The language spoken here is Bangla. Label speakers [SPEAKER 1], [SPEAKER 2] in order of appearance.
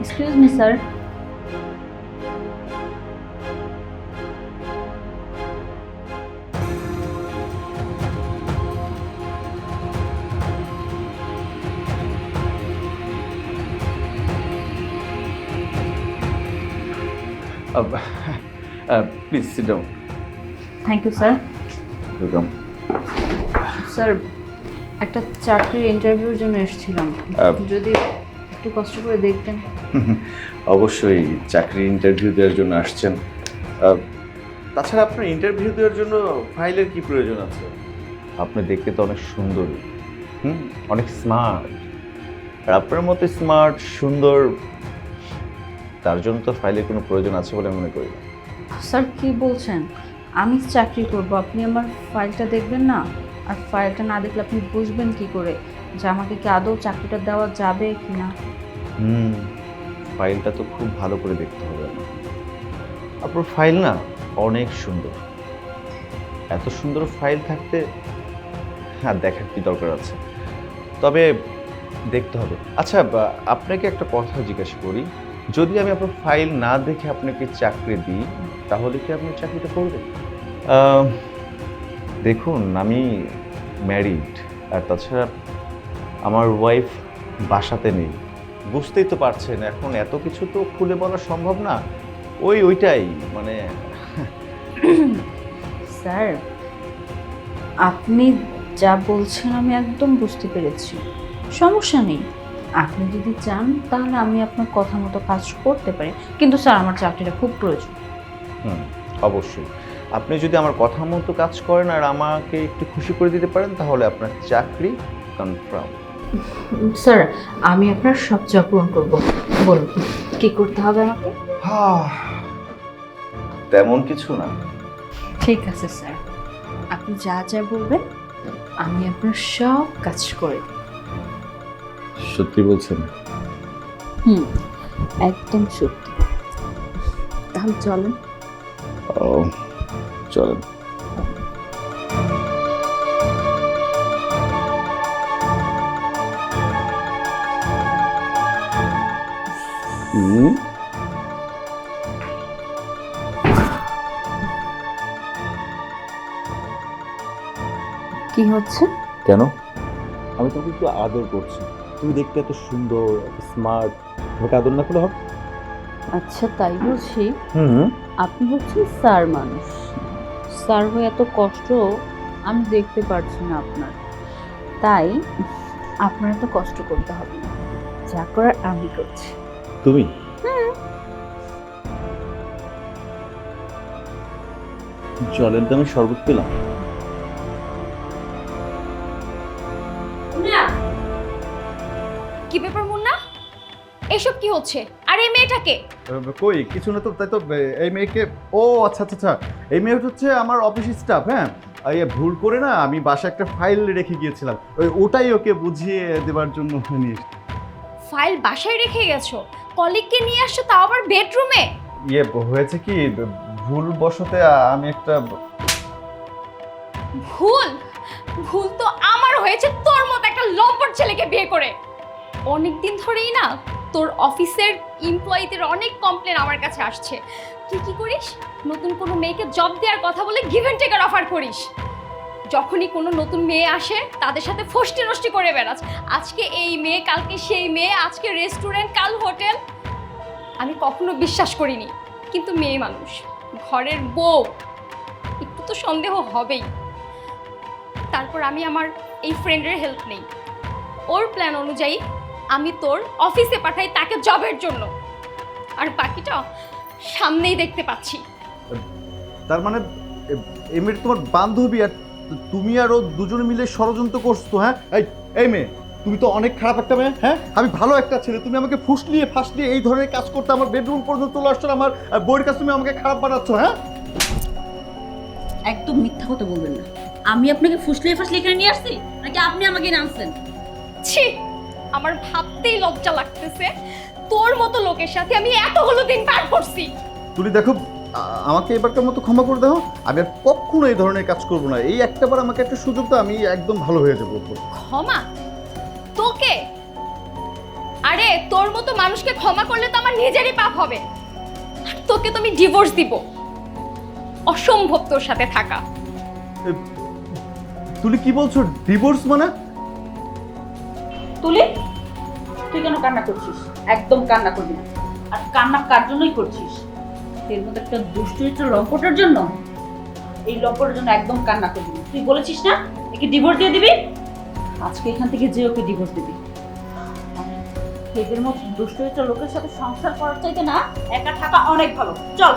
[SPEAKER 1] Excuse me sir
[SPEAKER 2] please sit down
[SPEAKER 1] thank you sir
[SPEAKER 2] welcome
[SPEAKER 1] sir একটা চাকরির ইন্টারভিউর জন্য এসেছিলাম। যদি একটু কষ্ট করে দেখতেন
[SPEAKER 2] অবশ্যই চাকরি ইন্টারভিউ দেওয়ার জন্য আসছেন। তাছাড়া আপনার ইন্টারভিউ দেওয়ার জন্য ফাইলের কি প্রয়োজন আছে? আপনি দেখতে তো অনেক সুন্দর। হুম। অনেক স্মার্ট আর আপনার মতো স্মার্ট সুন্দর তার জন্য তো ফাইলের কোনো প্রয়োজন আছে বলে মনে করি না।
[SPEAKER 1] স্যার কি বলছেন? আমি চাকরি করব আপনি আমার ফাইলটা দেখবেন না? আর ফাইলটা না দেখলে আপনি বুঝবেন কি করে যে আমাকে কি আদৌ চাকরিটা দেওয়া যাবে কি না?
[SPEAKER 2] হুম ফাইলটা তো খুব ভালো করে দেখতে হবে আপনার ফাইল না অনেক সুন্দর। এত সুন্দর ফাইল থাকতে হ্যাঁ দেখার কি দরকার আছে? তবে দেখতে হবে। আচ্ছা আপনাকে একটা কথা জিজ্ঞাসা করি। যদি আমি আপনার ফাইল না দেখে আপনাকে চাকরি দিই তাহলে কি আপনি চাকরিটা করবেন? দেখুন আমি ম্যারিড আর তাছাড়া আমার ওয়াইফ বাসাতে নেই। বুঝতেই তো পারছেন এখন এত কিছু তো খুলে বলা সম্ভব না। ওই ওইটাই মানে
[SPEAKER 1] স্যার আপনি যা বলছেন আমি একদম বুঝতে পেরেছি। সমস্যা নেই। আপনি যদি চান তাহলে আমি আপনার কথা মতো কাজ করতে পারি। কিন্তু স্যার আমার চাকরিটা খুব প্রয়োজন।
[SPEAKER 2] হুম অবশ্যই। আপনি যদি আমার কথা মতো কাজ করেন আর আমাকে একটু খুশি করে দিতে পারেন তাহলে আপনার চাকরি কনফার্ম
[SPEAKER 1] স্যার আমি আপনার সব চাপ পূরণ করব। বলুন কি করতে হবে আমাকে?
[SPEAKER 2] তেমন কিছু না।
[SPEAKER 1] ঠিক আছে স্যার। আপনি যা যা বলবেন আমি আপনার সব কাজ করে
[SPEAKER 2] সত্যি বলছেন?
[SPEAKER 1] হুম একদম সত্যি। তাহলে চলেন।
[SPEAKER 2] ও চলেন। হুম?
[SPEAKER 1] কি হচ্ছে?
[SPEAKER 2] কেন? আমি তোমাকে একটু আদর করছি। তুমি দেখতে এত সুন্দর স্মার্ট তোমাকে আদর না করলে হবে?
[SPEAKER 1] আচ্ছা তাই বলছি।
[SPEAKER 2] হুম।
[SPEAKER 1] আপনি হচ্ছেন স্যার মানুষ। স্যার হয়ে এত কষ্ট আমি দেখতে পারছি না আপনার। তাই আপনার এত কষ্ট করতে হবে না। যা করার আমি করছি।
[SPEAKER 2] তুমি? জলের দামে শরবত পেলাম।
[SPEAKER 3] কি ব্যাপার মুন্না? এসব কি হচ্ছে? আর এই মেয়েটাকে?
[SPEAKER 4] কই? কিছু না তো তাই তো এই মেয়েকে ও আচ্ছা আচ্ছা আচ্ছা। এই মেয়ে হচ্ছে আমার অফিস স্টাফ হ্যাঁ? ইয়ে ভুল করে না আমি বাসায় একটা ফাইল রেখে গিয়েছিলাম। ওই ওটাই ওকে বুঝিয়ে দেবার জন্য নিয়ে।
[SPEAKER 3] ফাইল বাসায় রেখে গেছো? কলিগকে নিয়ে আসছো তাও আবার বেডরুমে
[SPEAKER 4] ইয়ে হয়েছে কি ভুল বশতে আমি একটা
[SPEAKER 3] ভুল? ভুল তো আমার হয়েছে তোর মতো একটা লম্পট ছেলেকে বিয়ে করে। অনেক দিন ধরেই না তোর অফিসের এমপ্লয়িদের অনেক কমপ্লেন আমার কাছে আসছে। তুই কি করিস? নতুন কোনো মেয়েকে জব দেওয়ার কথা বলে গিভ অ্যান্ড টেকার অফার করিস। যখনই কোনো নতুন মেয়ে আসে, তাদের সাথে ফষ্টি নষ্টি করে বেড়াস। আজকে এই মেয়ে, কালকে সেই মেয়ে, আজকে রেস্টুরেন্ট কাল হোটেল আমি কখনো বিশ্বাস করিনি, কিন্তু মেয়ে মানুষ, ঘরের বউ, একটু তো সন্দেহ হবেই। তারপর আমি আমার এই ফ্রেন্ডের হেল্প নেই। ওর প্ল্যান অনুযায়ী আমি তোর অফিসে পাঠাই তাকে জবের জন্য। আর বাকিটা সামনেই দেখতে পাচ্ছি।
[SPEAKER 4] তার মানে এ- তোমার বান্ধবী আর তুমি আর ও দুজনে মিলে ষড়যন্ত্র করছ হ্যাঁ? এই এই মেয়ে তুমি তো অনেক খারাপ একটা মেয়ে হ্যাঁ? আমি ভালো একটা ছেলে তুমি আমাকে ফুসলিয়ে ফাসলিয়ে এই ধরনের কাজ করতে আমার বেডরুম পর্যন্ত চলে আসছো আমার বইয়ের কাছে তুমি আমাকে খারাপ বানাচ্ছ হ্যাঁ?
[SPEAKER 5] একদম মিথ্যা কথা বলবেন না। আমি আপনাকে ফুসলিয়ে ফাসলিয়ে এখানে নিয়ে আসছি? নাকি আপনি আমাকে এনে আনছেন
[SPEAKER 3] ছি! আমার ভাবতেই লজ্জা লাগতেছে। তোর মতো লোকের সাথে আমি এতগুলো দিন পার করছি।
[SPEAKER 4] তুমি দেখো আ- আমাকে এবারকার মতো ক্ষমা করে দাও। আমি আর কখনো এই ধরনের কাজ করব না। এই একটাবার আমাকে একটা সুযোগ দাও আমি একদম ভালো হয়ে যাব
[SPEAKER 3] ক্ষমা? তোকে? আরে তোর মতো মানুষকে ক্ষমা করলে তো আমার নিজেরই পাপ হবে। আর তোকে তো আমি ডিভোর্স দিব। অসম্ভব তোর সাথে থাকা।
[SPEAKER 4] এ, তুলি কি বলছো? ডিভোর্স মানে?
[SPEAKER 5] তুলি তুই কেন কান্না করছিস? একদম কান্না করবি না। আর কান্না কার জন্যই করছিস? এর মধ্যে একটা দুষ্টচরিত্র লম্পটের জন্য এই লম্পটের জন্য একদম কান্না করবি না। তুই বলেছিস না? একে ডিভোর্স দিয়ে দিবি? আজকে এখান থেকে যে ওকে ডিভোর্স দিবি। এদের মতো দুষ্টচরিত্র লোকের সাথে সংসার করার চাইতে না, একা থাকা অনেক ভালো। চল।